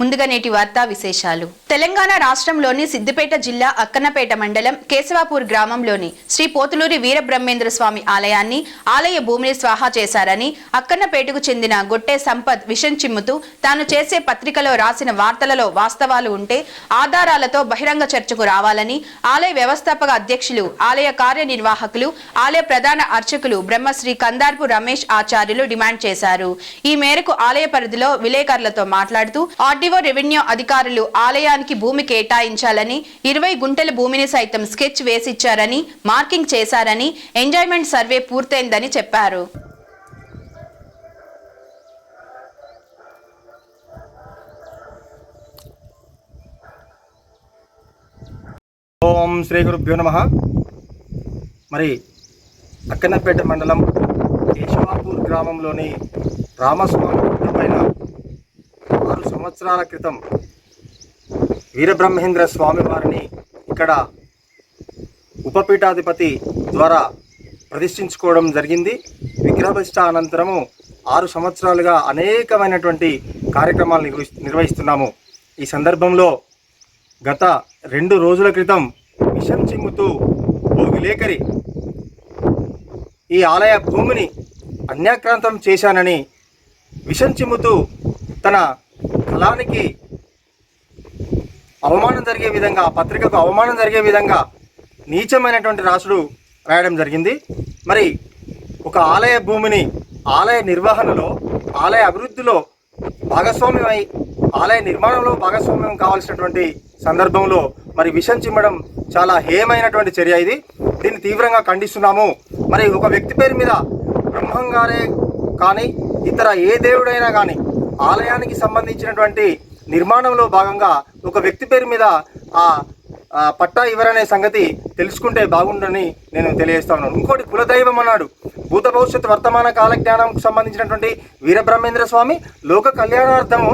ముందుగా నేటి వార్తా విశేషాలు. తెలంగాణ రాష్ట్రంలోని సిద్దిపేట జిల్లా అక్కన్నపేట మండలం కేశవాపూర్ గ్రామంలోని శ్రీ పోతులూరి వీరబ్రహ్మేంద్ర స్వామి ఆలయాన్ని ఆలయ భూమిని స్వాహా చేశారని అక్కన్నపేటకు చెందిన గొట్టె సంపత్ విషం చిమ్ముతూ తాను చేసే పత్రికలో రాసిన వార్తలలో వాస్తవాలు ఉంటే ఆధారాలతో బహిరంగ చర్చకు రావాలని ఆలయ వ్యవస్థాపక అధ్యక్షులు ఆలయ కార్యనిర్వాహకులు ఆలయ ప్రధాన అర్చకులు బ్రహ్మశ్రీ కందార్పు రమేష్ ఆచార్యులు డిమాండ్ చేశారు. ఈ మేరకు ఆలయ పరిధిలో విలేకరులతో మాట్లాడుతూ ఆర్డీఓ రెవెన్యూ అధికారులు ఆలయానికి భూమి కేటాయించాలని ఇరవై గుంటల భూమిని సైతం స్కెచ్ వేసిచ్చారని మార్కింగ్ చేశారని ఎంజాయ్మెంట్ సర్వే పూర్తయిందని చెప్పారు. ఓం శ్రీ గురుభ్యో నమ. మరి అక్కన్నపేట మండలం కేశవాపూర్ గ్రామంలోని రామస్వామి సంవత్సరాల క్రితం వీరబ్రహ్మేంద్ర స్వామి వారిని ఇక్కడ ఉపపీఠాధిపతి ద్వారా ప్రతిష్ఠించుకోవడం జరిగింది. విగ్రహప్రతిష్ఠ అనంతరము ఆరు సంవత్సరాలుగా అనేకమైనటువంటి కార్యక్రమాలు నిర్వహి నిర్వహిస్తున్నాము. ఈ సందర్భంలో గత రెండు రోజుల క్రితం విషం చిమ్ముతూ ఓ విలేకరి ఈ ఆలయ భూమిని అన్యాక్రాంతం చేశానని విషం చిమ్ముతూ తన స్థలానికి అవమానం జరిగే విధంగా ఆ పత్రికకు అవమానం జరిగే విధంగా నీచమైనటువంటి రాసుడు రాయడం జరిగింది. మరి ఒక ఆలయ భూమిని ఆలయ నిర్వహణలో ఆలయ అభివృద్ధిలో భాగస్వామ్యమై ఆలయ నిర్మాణంలో భాగస్వామ్యం కావాల్సినటువంటి సందర్భంలో మరి విషం చిమ్మడం చాలా హేయమైనటువంటి చర్య ఇది. దీన్ని తీవ్రంగా ఖండిస్తున్నాము. మరి ఒక వ్యక్తి పేరు మీద బ్రహ్మంగారే కానీ ఇతర ఏ దేవుడైనా కానీ ఆలయానికి సంబంధించినటువంటి నిర్మాణంలో భాగంగా ఒక వ్యక్తి పేరు మీద ఆ పట్టా ఇవ్వరనే సంగతి తెలుసుకుంటే బాగుండని నేను తెలియజేస్తా ఉన్నాను. ఇంకోటి కులదైవం అన్నాడు. భూత భవిష్యత్ వర్తమాన కాల జ్ఞానంకు సంబంధించినటువంటి వీరబ్రహ్మేంద్ర స్వామి లోక కళ్యాణార్థము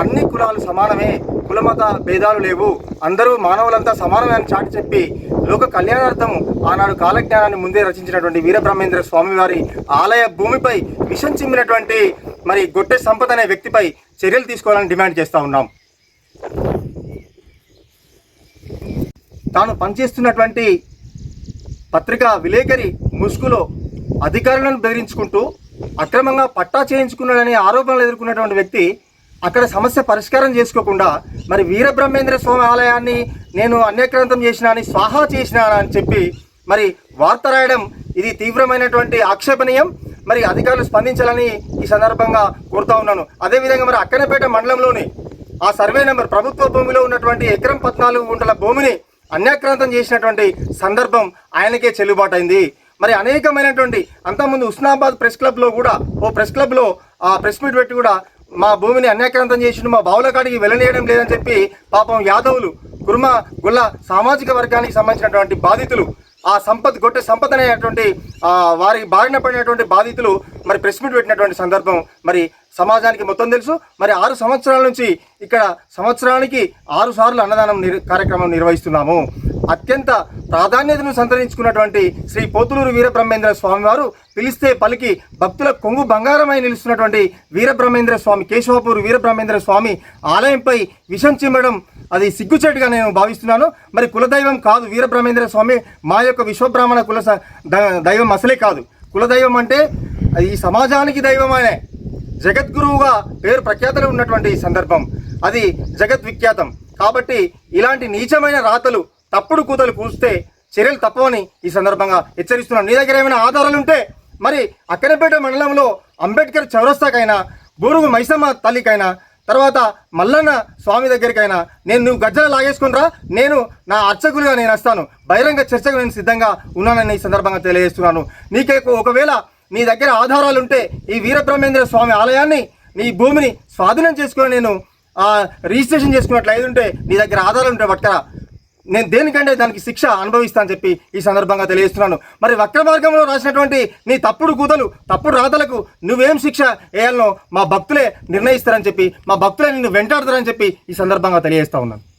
అన్ని కులాలు సమానమే కులమత భేదాలు లేవు. అందరూ మానవులంతా సమానమే అని చాటి చెప్పి లోక కళ్యాణార్థము ఆనాడు కాలజ్ఞానాన్ని ముందే రచించినటువంటి వీరబ్రహ్మేంద్ర స్వామి వారి ఆలయ భూమిపై విషం చిమ్మినటువంటి మరి గొట్టె సంపద అనే వ్యక్తిపై చర్యలు తీసుకోవాలని డిమాండ్ చేస్తూ ఉన్నాం. తాను పనిచేస్తున్నటువంటి పత్రికా విలేకరి ముసుగులో అధికారులను బెదిరించుకుంటూ అక్రమంగా పట్టా చేయించుకున్నాడనే ఆరోపణలు ఎదుర్కొన్నటువంటి వ్యక్తి అక్కడ సమస్య పరిష్కారం చేసుకోకుండా మరి వీరబ్రహ్మేంద్ర స్వామి ఆలయాన్ని నేను అన్యక్రాంతం చేసిన అని స్వాహా చేసిన అని చెప్పి మరి వార్త రాయడం ఇది తీవ్రమైనటువంటి ఆక్షేపణీయం. మరి అధికారులు స్పందించాలని ఈ సందర్భంగా కోరుతా ఉన్నాను. అదేవిధంగా మరి అక్కనపేట మండలంలోని ఆ సర్వే నెంబర్ ప్రభుత్వ భూమిలో ఉన్నటువంటి ఎకరం పద్నాలుగు గుంటల భూమిని అన్యాక్రాంతం చేసినటువంటి సందర్భం ఆయనకే చెల్లుబాటు అయింది మరి అనేకమైనటువంటి అంతకుముందు ఉస్నాబాద్ ప్రెస్ క్లబ్లో కూడా ఓ ప్రెస్ క్లబ్లో ఆ ప్రెస్ మీట్ పెట్టి కూడా మా భూమిని అన్యాక్రాంతం చేసిండు మా బావుల కాడికి వెళ్ళనీయడం లేదని చెప్పి పాపం యాదవులు కుర్మ గుల్ల సామాజిక వర్గానికి సంబంధించినటువంటి బాధితులు ఆ సంపత్ గొట్టె సంపద అనేటువంటి వారికి బారిన పడినటువంటి బాధితులు మరి ప్రెస్ మీట్ పెట్టినటువంటి సందర్భం మరి సమాజానికి మొత్తం తెలుసు. మరి ఆరు సంవత్సరాల నుంచి ఇక్కడ సంవత్సరానికి ఆరు సార్లు అన్నదానం నిర్ కార్యక్రమం నిర్వహిస్తున్నాము. అత్యంత ప్రాధాన్యతను సంతరించుకున్నటువంటి శ్రీ పోతులూరు వీరబ్రహ్మేంద్ర స్వామివారు పిలిస్తే పలికి భక్తుల కొంగు బంగారమై నిలుస్తున్నటువంటి వీరబ్రహ్మేంద్ర స్వామి కేశవపూర్ వీరబ్రహ్మేంద్ర స్వామి ఆలయంపై విషం చిమ్మడం అది సిగ్గుచేటుగా నేను భావిస్తున్నాను. మరి కులదైవం కాదు వీరబ్రహ్మేంద్ర స్వామి మా యొక్క విశ్వబ్రాహ్మణ కుల దైవం అసలే కాదు. కులదైవం అంటే అది ఈ సమాజానికి దైవం అనే జగద్గురువుగా పేరు ప్రఖ్యాతలు ఉన్నటువంటి సందర్భం. అది జగద్విఖ్యాతం. కాబట్టి ఇలాంటి నీచమైన రాతలు తప్పుడు కూతలు కూస్తే చర్యలు తప్పవని ఈ సందర్భంగా హెచ్చరిస్తున్నాను. నీ దగ్గర ఏమైనా ఆధారాలు ఉంటే మరి అక్కనపేట మండలంలో అంబేద్కర్ చౌరస్తాకైనా బూరుగు మైసమ్మ తల్లికైనా తర్వాత మల్లన్న స్వామి దగ్గరికైనా నేను నువ్వు గజ్జలు లాగేసుకునిరా నేను నా అర్చకులుగా నేను వస్తాను. బహిరంగ చర్చకు నేను సిద్ధంగా ఉన్నానని ఈ సందర్భంగా తెలియజేస్తున్నాను. నీకే ఒకవేళ నీ దగ్గర ఆధారాలుంటే ఈ వీరబ్రహ్మేంద్ర స్వామి ఆలయాన్ని నీ భూమిని స్వాధీనం చేసుకుని నేను రిజిస్ట్రేషన్ చేసుకున్నట్లు ఉంటే నీ దగ్గర ఆధారాలు ఉంటే పట్టుకరా. నేను దేనికంటే దానికి శిక్ష అనుభవిస్తా అని చెప్పి ఈ సందర్భంగా తెలియజేస్తున్నాను. మరి వక్ర మార్గంలో రాసినటువంటి నీ తప్పుడు కూతలు తప్పుడు రాతలకు నువ్వేం శిక్ష వేయాలనో మా భక్తులే నిర్ణయిస్తారని చెప్పి మా భక్తులే నిన్ను వెంటాడతారని చెప్పి ఈ సందర్భంగా తెలియజేస్తా ఉన్నాను.